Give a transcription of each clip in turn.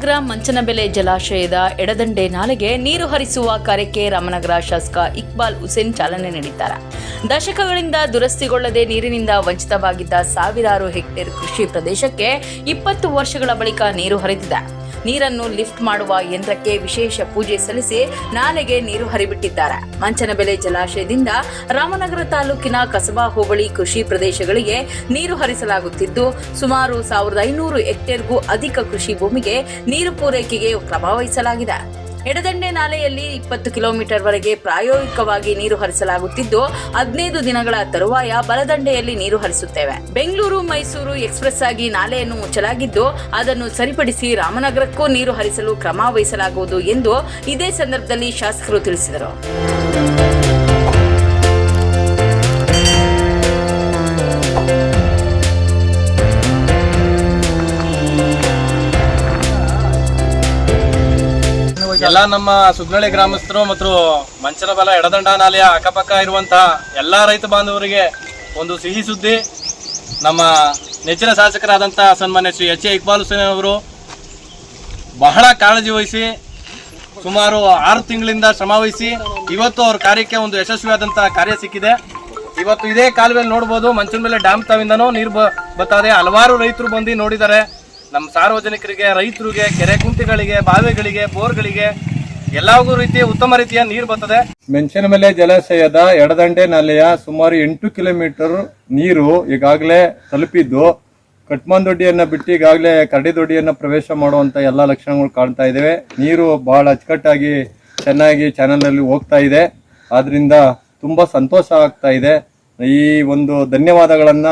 ರಾಮನಗರ ಮಂಚನಬೆಲೆ ಜಲಾಶಯದ ಎಡದಂಡೆ ನಾಲೆಗೆ ನೀರು ಹರಿಸುವ ಕಾರ್ಯಕ್ಕೆ ರಾಮನಗರ ಶಾಸಕ ಇಕ್ಬಾಲ್ ಹುಸೇನ್ ಚಾಲನೆ ನೀಡಿದ್ದಾರೆ. ದಶಕಗಳಿಂದ ದುರಸ್ತಿಗೊಳ್ಳದೆ ನೀರಿನಿಂದ ವಂಚಿತವಾಗಿದ್ದ ಸಾವಿರಾರು ಹೆಕ್ಟೇರ್ ಕೃಷಿ ಪ್ರದೇಶಕ್ಕೆ ಇಪ್ಪತ್ತು ವರ್ಷಗಳ ಬಳಿಕ ನೀರು ಹರಿದಿದೆ. ನೀರನ್ನು ಲಿಫ್ಟ್ ಮಾಡುವ ಯಂತ್ರಕ್ಕೆ ವಿಶೇಷ ಪೂಜೆ ಸಲ್ಲಿಸಿ ನಾಲೆಗೆ ನೀರು ಹರಿಬಿಟ್ಟಿದ್ದಾರೆ. ಮಂಚನಬೆಲೆ ಜಲಾಶಯದಿಂದ ರಾಮನಗರ ತಾಲೂಕಿನ ಕಸಬಾ ಹೋಬಳಿ ಕೃಷಿ ಪ್ರದೇಶಗಳಿಗೆ ನೀರು ಹರಿಸಲಾಗುತ್ತಿದ್ದು, ಸುಮಾರು ಸಾವಿರದ ಐನೂರು ಹೆಕ್ಟೇರ್ಗೂ ಅಧಿಕ ಕೃಷಿ ಭೂಮಿಗೆ ನೀರು ಪೂರೈಕೆಗೆ ಕ್ರಮ ವಹಿಸಲಾಗಿದೆ. ಎಡದಂಡೆ ನಾಲೆಯಲ್ಲಿ ಇಪ್ಪತ್ತು ಕಿಲೋಮೀಟರ್ ವರೆಗೆ ಪ್ರಾಯೋಗಿಕವಾಗಿ ನೀರು ಹರಿಸಲಾಗುತ್ತಿದ್ದು, ಹದಿನೈದು ದಿನಗಳ ತರುವಾಯ ಬಲದಂಡೆಯಲ್ಲಿ ನೀರು ಹರಿಸುತ್ತೇವೆ. ಬೆಂಗಳೂರು, ಮೈಸೂರು ಎಕ್ಸ್ಪ್ರೆಸ್ ಆಗಿ ನಾಲೆಯನ್ನು ಮುಚ್ಚಲಾಗಿದ್ದು, ಅದನ್ನು ಸರಿಪಡಿಸಿ ರಾಮನಗರಕ್ಕೂ ನೀರು ಹರಿಸಲು ಕ್ರಮ ವಹಿಸಲಾಗುವುದು ಎಂದು ಇದೇ ಸಂದರ್ಭದಲ್ಲಿ ಶಾಸಕರು ತಿಳಿಸಿದರು. ಎಲ್ಲ ನಮ್ಮ ಸುಗ್ನಳ್ಳಿ ಗ್ರಾಮಸ್ಥರು ಮತ್ತು ಮಂಚನಬಲ ಎಡದಂಡ ನಾಲೆಯ ಅಕ್ಕಪಕ್ಕ ಇರುವಂತಹ ಎಲ್ಲ ರೈತ ಬಾಂಧವರಿಗೆ ಒಂದು ಸಿಹಿ ಸುದ್ದಿ. ನಮ್ಮ ನೆಚ್ಚಿನ ಶಾಸಕರಾದಂಥ ಸನ್ಮಾನ್ಯ ಶ್ರೀ ಎಚ್ ಎ ಇಕ್ಬಾಲ್ ಹುಸೇನ್ ಅವರು ಬಹಳ ಕಾಳಜಿ ವಹಿಸಿ ಸುಮಾರು ಆರು ತಿಂಗಳಿಂದ ಶ್ರಮವಹಿಸಿ ಇವತ್ತು ಅವ್ರ ಕಾರ್ಯಕ್ಕೆ ಒಂದು ಯಶಸ್ವಿಯಾದಂಥ ಕಾರ್ಯ ಸಿಕ್ಕಿದೆ. ಇವತ್ತು ಇದೇ ಕಾಲುವೆಯಲ್ಲಿ ನೋಡ್ಬೋದು, ಮಂಚನ ಮೇಲೆ ಡ್ಯಾಮ್ ತಾವಿಂದನೂ ನೀರು ಬ ಇದೆ ಹಲವಾರು ರೈತರು ಬಂದು ನೋಡಿದ್ದಾರೆ. ನಮ್ಮ ಸಾರ್ವಜನಿಕರಿಗೆ, ರೈತರಿಗೆ, ಕೆರೆ ಕುಂಟೆಗಳಿಗೆ ಬಾವಿಗಳಿಗೆ, ಬೋರ್ಗಳಿಗೆ ಎಲ್ಲಾಗೂ ರೀತಿಯ ಉತ್ತಮ ರೀತಿಯ ನೀರು ಬರ್ತದೆ. ಮೆಣಸಿನಮಲೆ ಜಲಾಶಯದ ಎಡದಂಡೆ ನಾಲೆಯ ಸುಮಾರು ಎಂಟು ಕಿಲೋಮೀಟರ್ ನೀರು ಈಗಾಗಲೇ ತಲುಪಿದ್ದು ಕಟ್ಮಂದೊಡ್ಡಿಯನ್ನ ಬಿಟ್ಟು ಈಗಾಗಲೇ ಕರಡಿದೊಡ್ಡಿಯನ್ನ ಪ್ರವೇಶ ಮಾಡುವಂತ ಎಲ್ಲ ಲಕ್ಷಣಗಳು ಕಾಣ್ತಾ ಇದ್ದಾವೆ ನೀರು ಬಹಳ ಅಚ್ಚುಕಟ್ಟಾಗಿ ಚೆನ್ನಾಗಿ ಚಾನಲ್ ಅಲ್ಲಿ ಹೋಗ್ತಾ ಇದೆ. ಆದ್ರಿಂದ ತುಂಬಾ ಸಂತೋಷ ಆಗ್ತಾ ಇದೆ. ಈ ಒಂದು ಧನ್ಯವಾದಗಳನ್ನ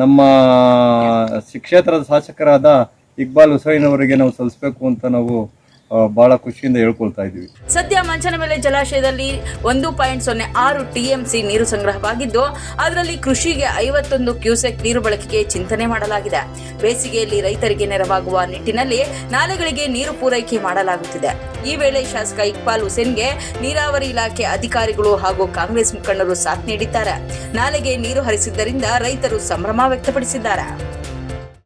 ನಮ್ಮ ಶಿಕ್ಷೇತ್ರದ ಶಾಸಕರಾದ ಇಕ್ಬಾಲ್ ಹುಸೈನ್ ಅವರಿಗೆ ನಾವು ಸಲ್ಲಿಸಬೇಕು ಅಂತ ನಾವು ಬಹಳ ಖುಷಿಯಿಂದ ಹೇಳ್ಕೊಳ್ತಾ ಇದ್ದೀವಿ. ಸದ್ಯ ಮೇಲೆ ಜಲಾಶಯದಲ್ಲಿ ಒಂದು ಪಾಯಿಂಟ್ ಸೊನ್ನೆ ಆರು ಟಿಎಂಸಿ ನೀರು ಸಂಗ್ರಹವಾಗಿದ್ದು, ಅದರಲ್ಲಿ ಕೃಷಿಗೆ ಐವತ್ತೊಂದು ಕ್ಯೂಸೆಕ್ ನೀರು ಬಳಕೆಗೆ ಚಿಂತನೆ ಮಾಡಲಾಗಿದೆ. ಬೇಸಿಗೆಯಲ್ಲಿ ರೈತರಿಗೆ ನೆರವಾಗುವ ನಿಟ್ಟಿನಲ್ಲಿ ನಾಲೆಗಳಿಗೆ ನೀರು ಪೂರೈಕೆ ಮಾಡಲಾಗುತ್ತಿದೆ. ಈ ವೇಳೆ ಶಾಸಕ ಇಕ್ಬಾಲ್ ಹುಸೇನ್ಗೆ ನೀರಾವರಿ ಇಲಾಖೆ ಅಧಿಕಾರಿಗಳು ಹಾಗೂ ಕಾಂಗ್ರೆಸ್ ಮುಖಂಡರು ಸಾಥ್ ನೀಡಿದ್ದಾರೆ. ನಾಲೆಗೆ ನೀರು ಹರಿಸಿದ್ದರಿಂದ ರೈತರು ಸಂಭ್ರಮ ವ್ಯಕ್ತಪಡಿಸಿದ್ದಾರೆ.